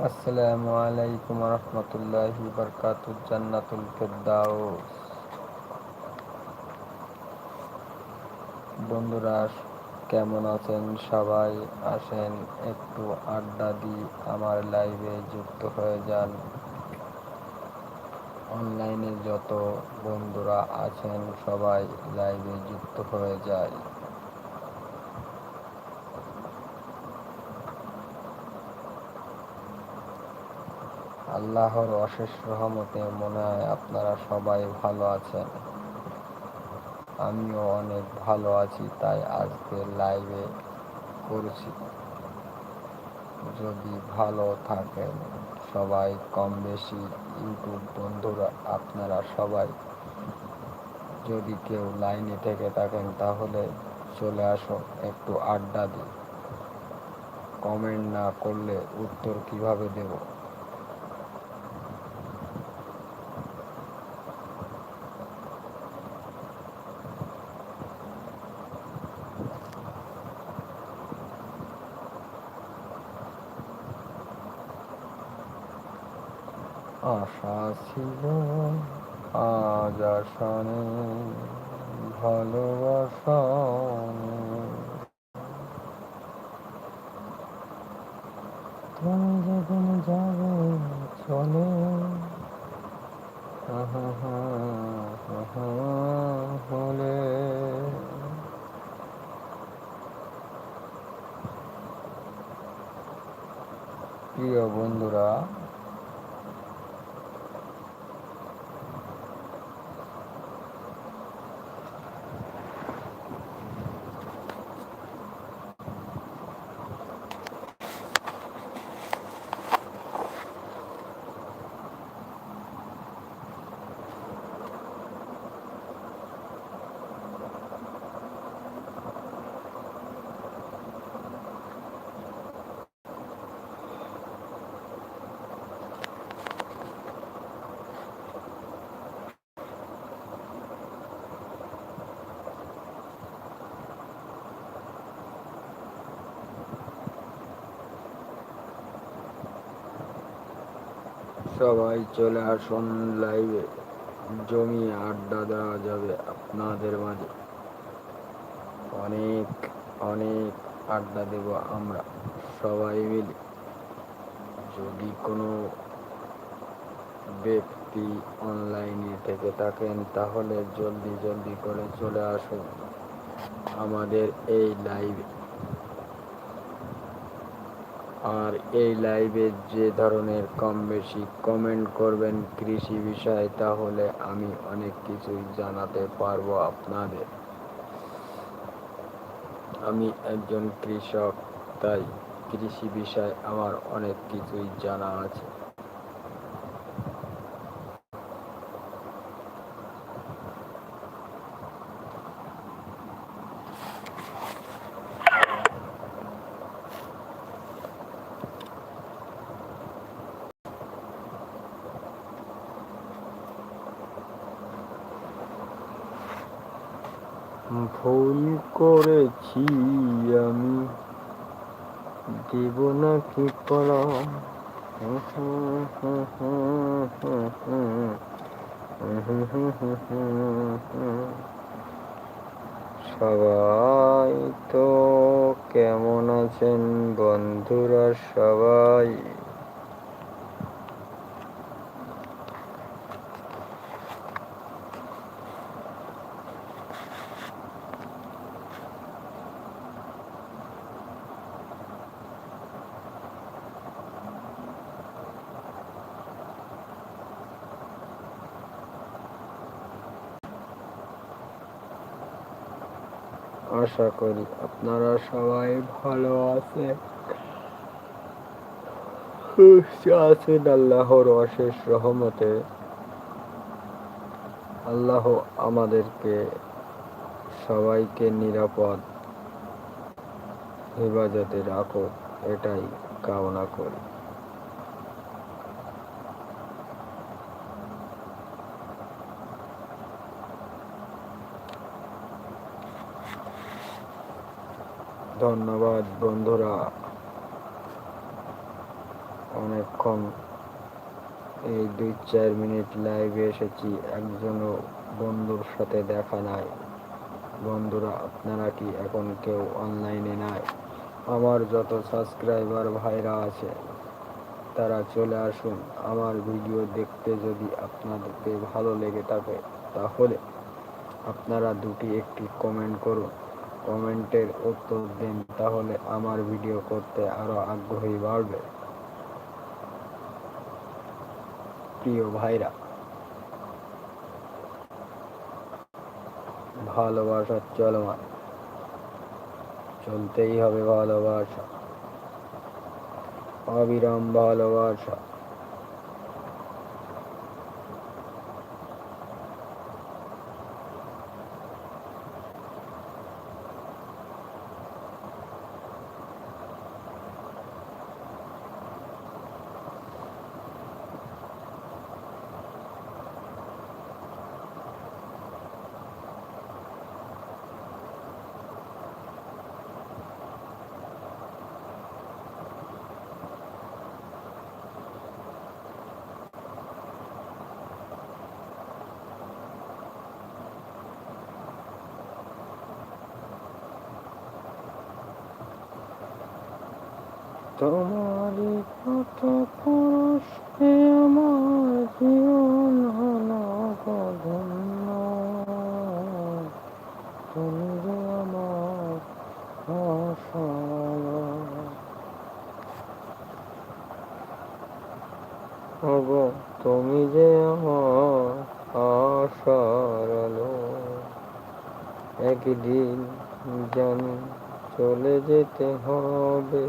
আসসালামু আলাইকুম রহমতুল্লাহি বরকাতুহ, জান্নাতুল ফেরদাউস। বন্ধুরা, কেমন আছেন? সবাই আসেন, একটু আড্ডা দিই, আমার লাইভে যুক্ত হয়ে যান। অনলাইনে যত বন্ধুরা আছেন, সবাই লাইভে যুক্ত হয়ে যায়। আল্লাহর অশেষ রহমতে মনে হয় আপনারা সবাই ভালো আছেন। আমিও অনেক ভালো আছি, তাই আজকে লাইভে করছি। যদি ভালো থাকেন সবাই কম বেশি ইউটিউব বন্ধুরা, আপনারা সবাই যদি কেউ লাইনে থেকে থাকেন তাহলে চলে আসো, একটু আড্ডা দিই। কমেন্ট না করলে উত্তর কীভাবে দেবো? আশা ছিল আজ আশা নেই। ভালোবাসা তুমি যেদিন যাবে চলে। হলে। প্রিয় বন্ধুরা সবাই চলে আসুন লাইভে। জমিয়ে আড্ডা দেওয়া যাবে আপনাদের মাঝে। অনেক অনেক আড্ডা দেব আমরা সবাই মিলে। যদি কোনো ব্যক্তি অনলাইনে থেকে থাকেন, তাহলে জলদি জলদি করে চলে আসুন আমাদের এই লাইভে আর এই লাইভে যে ধরনের কম বেশি কমেন্ট করবেন কৃষি বিষয়ে, তাহলে আমি অনেক কিছুই জানাতে পারব আপনাদের। আমি একজন কৃষক, তাই কৃষি বিষয়ে আমার অনেক কিছুই জানা আছে। ভুল করেছি আমি। দেব নাকি কলম? সবাই তো কেমন আছেন বন্ধুরা সবাই? আশা করি আপনারা সবাই ভালো আছে সুস্থ আছেন আল্লাহর অশেষ রহমতে। আল্লাহ আমাদেরকে সবাইকে নিরাপদ, হেফাজতে রাখো এটাই কামনা করি। ধন্যবাদ, বন্ধুরা। অনেকক্ষণ এই দুই চার মিনিট লাইভে এসেছি, একজনও বন্ধুর সাথে দেখা নাই। বন্ধুরা, আপনারা কি এখন কেউ অনলাইনে নাই? আমার যত সাবস্ক্রাইবার ভাইরা আছে, তারা চলে আসুন। আমার ভিডিও দেখতে যদি আপনাদেরকে ভালো লেগে থাকে, তাহলে আপনারা দুটি একটি কমেন্ট করুন। কমেন্টের উত্তর দিন, তাহলে আমার ভিডিও করতে আরও আগ্রহী বাড়বে। প্রিয় ভাইরা, ভালোবাসা চলমান। চলতেই হবে ভালোবাসা। অবিরাম ভালোবাসা। তোমারই কত পুরুষে আমার জীবন হলো ধন্য তুমি যে আমার ওগো, তুমি যে আমার আশার আলো একদিন জানি চলে যেতে হবে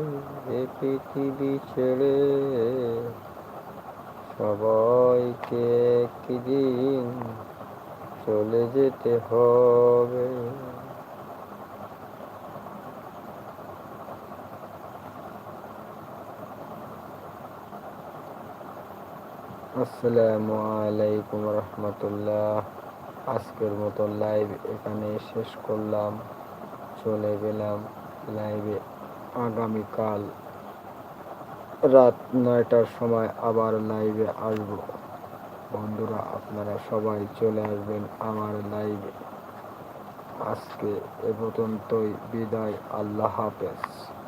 এ পৃথিবী ছেড়ে। সবাইকে একদিন চলে যেতে হবে। আসসালামু আলাইকুম রহমতুল্লাহ। আজকের মতো লাইভ এখানে শেষ করলাম। চলে গেলাম। লাইভে আগামীকাল রাত নয়টার সময় আবার লাইভে আসব। বন্ধুরা, আপনারা সবাই চলে আসবেন আমার লাইভে। আজকে এ পর্যন্তই। বিদায়। আল্লাহ হাফেজ।